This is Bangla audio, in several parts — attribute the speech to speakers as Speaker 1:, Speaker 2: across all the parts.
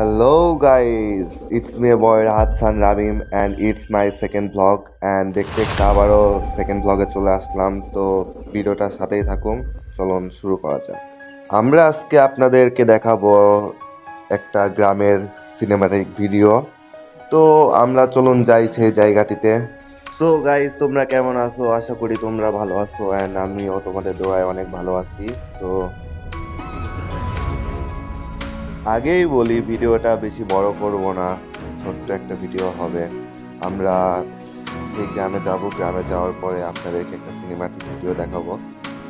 Speaker 1: Hello guys, it's me boy San Rabim and it's my second vlog. And দেখতে দেখতে আবারও সেকেন্ড ব্লগে চলে আসলাম। তো ভিডিওটার সাথেই থাকুন। চলুন শুরু করা যাক। আমরা আজকে আপনাদেরকে দেখাবো একটা গ্রামের সিনেমাটিক ভিডিও তো আমরা চলুন যাই সেই জায়গাটিতে। সো গাইজ তোমরা কেমন আছো? আশা করি তোমরা ভালো আছো। অ্যান্ড আমিও তোমাদের দোয়ায় অনেক ভালো আছি। তো আগেই বলি, ভিডিওটা বেশি বড় করব না, ছোট্ট একটা ভিডিও হবে। আমরা সেই গ্রামে যাব, গ্রামে যাওয়ার পরে আপনাদেরকে একটা সিনেমাটিক ভিডিও দেখাবো।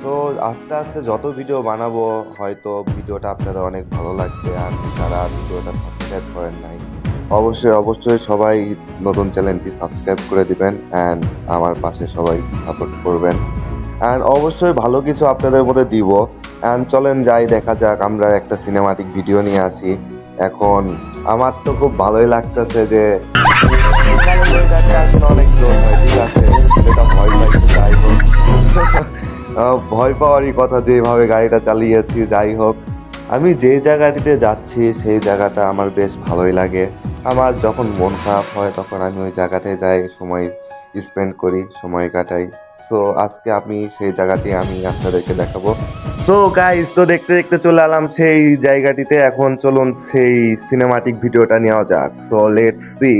Speaker 1: তো আস্তে আস্তে যত ভিডিও বানাবো, হয়তো ভিডিওটা আপনাদের অনেক ভালো লাগবে। আর যারা ভিডিওটা সাবস্ক্রাইব করেন নাই, অবশ্যই অবশ্যই সবাই নতুন চ্যানেলটি সাবস্ক্রাইব করে দিবেন অ্যান্ড আমার পাশে সবাই সাপোর্ট করবেন। অ্যান্ড অবশ্যই ভালো কিছু আপনাদের মধ্যে দিব। চলেন যাই, দেখা যাক, আমরা একটা সিনেমাটিক ভিডিও নিয়ে আসি। এখন আমার তো খুব ভালোই লাগতেছে যে ভয় পাওয়ারই কথা যেভাবে গাড়িটা চালিয়েছি, যাই হোক। আমি যে জায়গাটিতে যাচ্ছি, সেই জায়গাটা আমার বেশ ভালোই লাগে। আমার যখন মন খারাপ হয়, তখন আমি ওই জায়গাটায় যাই, সময় স্পেন্ড করি, সময় কাটাই। সো আজকে আমি সেই জায়গাটি আমি আপনাদেরকে দেখাবো। সো গাইস তো দেখতে দেখতে চলে এলাম সেই জায়গাটিতে। এখন চলুন সেই সিনেমাটিক ভিডিওটা নেওয়া যাক। সো লেটস সি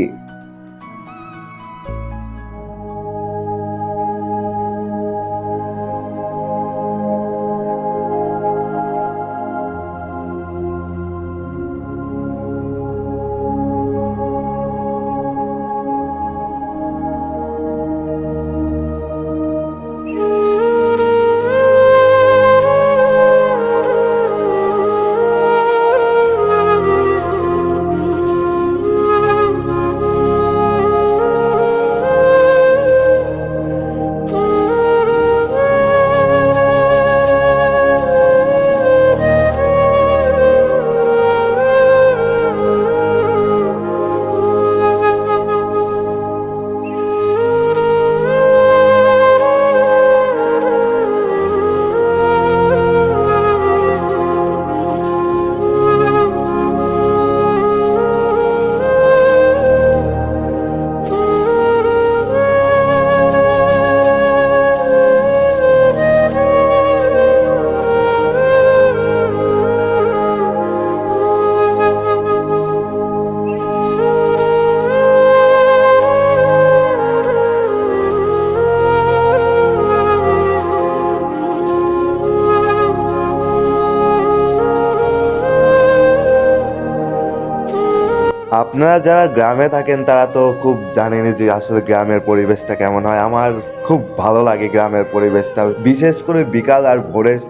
Speaker 1: আপনারা যারা গ্রামে থাকেন, তারা তো খুব জানেনই যে আসলে গ্রামের পরিবেশটা কেমন হয়। আমার খুব ভালো লাগে গ্রামের পরিবেশটা। বিশেষ করে বিকাল আর ভোরের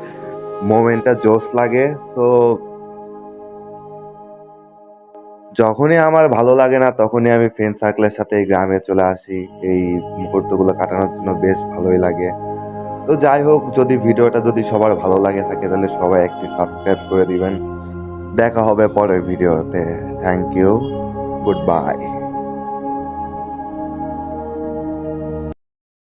Speaker 1: মোমেন্টটা জোশ লাগে। সো যখনই আমার ভালো লাগে না, তখনই আমি ফ্রেন্ড সার্কেলের সাথে গ্রামে চলে আসি। এই মুহূর্তগুলো কাটানোর জন্য বেশ ভালোই লাগে। তো যাই হোক, যদি ভিডিওটা যদি সবার ভালো লাগে থাকে, তাহলে সবাই একটি সাবস্ক্রাইব করে দিবেন। দেখা হবে পরের ভিডিওতে। Thank you good bye